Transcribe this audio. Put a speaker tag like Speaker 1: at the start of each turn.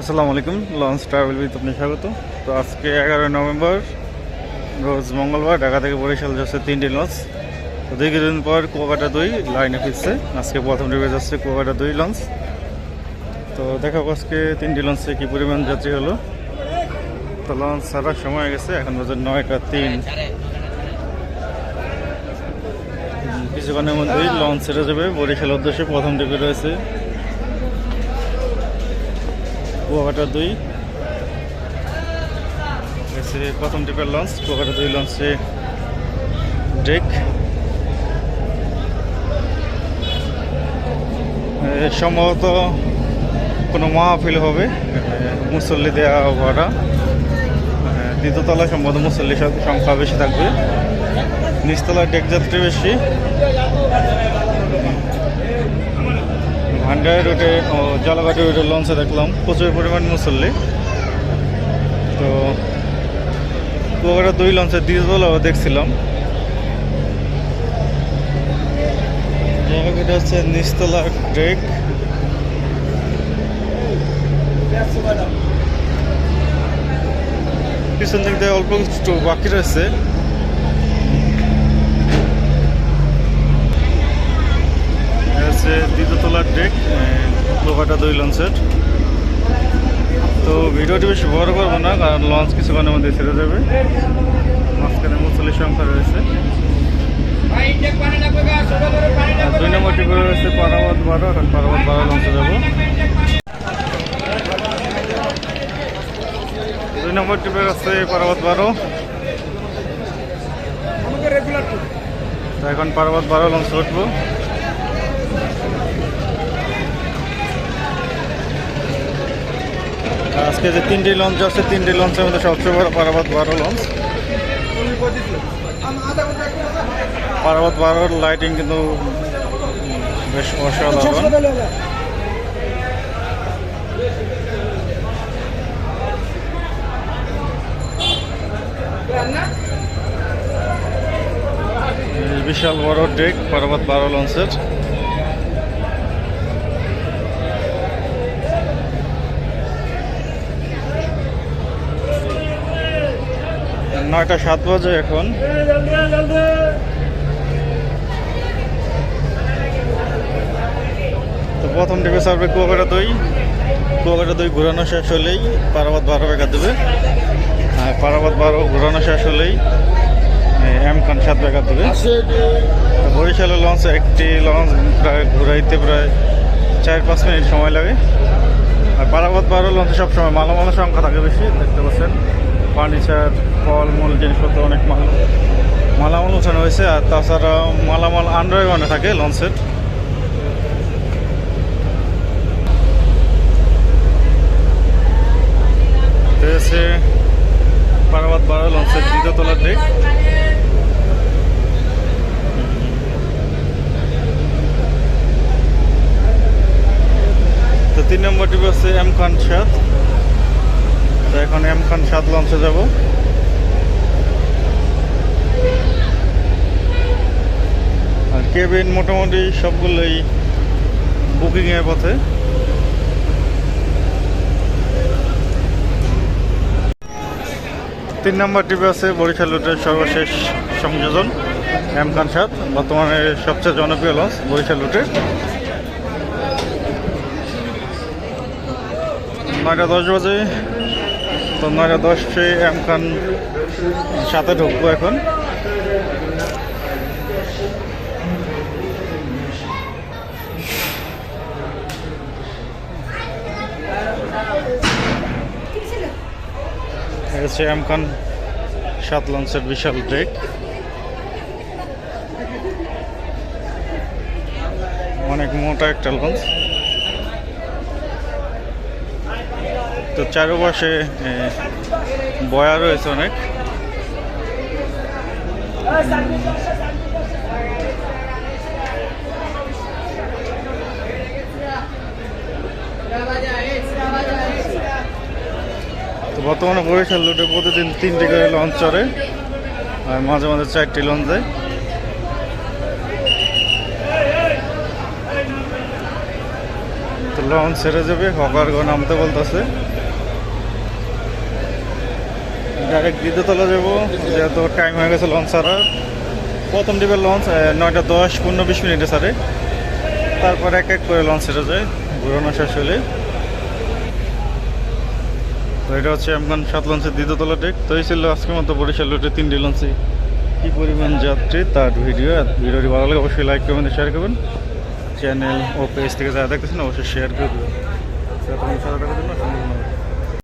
Speaker 1: আসসালামু আলাইকুম launch travel with আপনি স্বাগত। তো আজকে এগারোই নভেম্বর, রোজ মঙ্গলবার ঢাকা থেকে বরিশাল যাচ্ছে তিনটি লঞ্চ। তো দীর্ঘদিন পর কুয়াকাটা দুই লাইনে ফিরছে। আজকে প্রথম ডিবে যাচ্ছে কুয়াকাটা দুই লঞ্চ। তো দেখাবো আজকে তিনটি লঞ্চে কী পরিমাণ যাত্রী হলো। তো লঞ্চ ছাড়ার সময় হয়ে গেছে, এখন বাজে নয়টা তিন। কিছুক্ষণের মধ্যেই লঞ্চ ছেড়ে যাবে। বরিশাল উদ্দেশ্যে প্রথম ডিবে রয়েছে কুয়াকাটা দুই। প্রথম ট্রিপের লঞ্চ কুয়াকাটা দুই লঞ্চে ডেক সম্ভবত কোনো মাহফিল হবে মুসল্লি দেওয়া ভাড়া দ্বিতীয়তলা সম্ভবত মুসল্লি সংখ্যা বেশি থাকবে। নিচতলার ডেক যাত্রী বেশি। ভান্ডার রুটে ও জলাঘাটি রুটে লঞ্চে দেখলাম। প্রচুর পরিমাণ মুসল্লি। তো কুয়াকাটা দুই লঞ্চের দ্বিতীয়তলাও দেখছিলাম। জায়গাটা হচ্ছে নিচতলা ড্রেক। পিছন দিক দিয়ে অল্প একটু বাকি রয়েছে এটা হচ্ছে দ্বিতীয়তলার ডেক কুয়াকাটা দুই লঞ্চের তো ভিডিওটি বেশি বড় করব না, কারণ লঞ্চ কিছুক্ষণের মধ্যে ছেড়ে যাবে। মাঝখানে মুসল্লির সংখ্যা রয়েছে। দুই নম্বর টিপে রয়েছে পারাবাদ বারো, এখন পারাবাদ বারো লঞ্চে যাব। দুই নম্বর টিপে আছে পারাবাদ বারো। এখন পারাবাদ বারো লঞ্চে উঠবো। আজকে যে তিনটি লঞ্চ আছে তিনটি লঞ্চের মধ্যে সবচেয়ে বড় পারাবাদ বারো লঞ্চ পারাবাদ বারোর লাইটিং কিন্তু বেশ অসাধারণ। বিশাল বড় ডেক পারাবাদ বারো লঞ্চের নয়টা সাত বাজে এখন। তো প্রথম টিপে সার্ভে কুয়াকাটা দই। কুয়াকাটা দই ঘোরানো শেষ হলেই পারাবাদ বারো বেকার দেবে। আর পারাবাদ বারো ঘোরানো শেষ হলেই এম খান সাত বেকার দেবে। বরিশালের লঞ্চ, একটি লঞ্চ প্রায় ঘুরাইতে প্রায় চার পাঁচ মিনিট সময় লাগে। আর পারাবাদ বারো লঞ্চে সবসময় মালামালের সংখ্যা থাকে বেশি, দেখতে পাচ্ছেন। ফার্নিচার ফলমূল জিনিসপত্র, অনেক মাল, মালামাল উঠানো হয়েছে। আর তাছাড়া মালামাল আন্ডারগ্রাউন্ডে থাকে লঞ্চের রয়েছে পারাবাদ বারো লঞ্চের দ্বিতীয় তলার ডেক তো তিন নম্বর টিপে হচ্ছে এম খান সাত তো এখন এম খান সাত লঞ্চে যাব। আর কেবিন মোটামুটি সবগুলোই বুকিংয়ের পথে। তিন নম্বর টিপে আছে বরিশাল রুটের সর্বশেষ সংযোজন, এম খান সাত, বর্তমানে সবচেয়ে জনপ্রিয় লঞ্চ বরিশাল রুটের নয়টা দশ বাজে। তো দশে এম খান সাথে ঢুকবো এখন। এই হচ্ছে এম খান সাত লঞ্চের বিশাল ড্রেক অনেক মোটা একটা লঞ্চ। তো চারপাশে বয়া রয়েছে অনেক। বর্তমানে বরিশাল রুটে প্রতিদিন তিনটি করে লঞ্চ চড়ে, আর মাঝে মাঝে চারটি লঞ্চ যায়। তো লঞ্চ ছেড়ে যাবে, হকারগণ নামতে বলতেছে। ডাইরেক্ট দ্বিতীয়তলা যাব। যেহেতু টাইম হয়ে গেছে লঞ্চ ছাড়ার প্রথম ডিপের লঞ্চ নয়টা দশ, পনেরো, বিশ মিনিটে ছাড়ে তারপর এক এক করে লঞ্চ ছেড়ে যায়। ঘুরানো শেষ হলে। তো এটা হচ্ছে আমগান সাত লঞ্চের দ্বিতীয়তলা ডেক তো এই ছিল আজকের মতো বরিশাল রুটে তিনটি লঞ্চে কী পরিমাণ যাত্রী, তার ভিডিও ভিডিওটি ভালো লাগে অবশ্যই লাইক করবেন শেয়ার করবেন। চ্যানেল ও পেজ থেকে যারা দেখতেছেন, অবশ্যই শেয়ার করে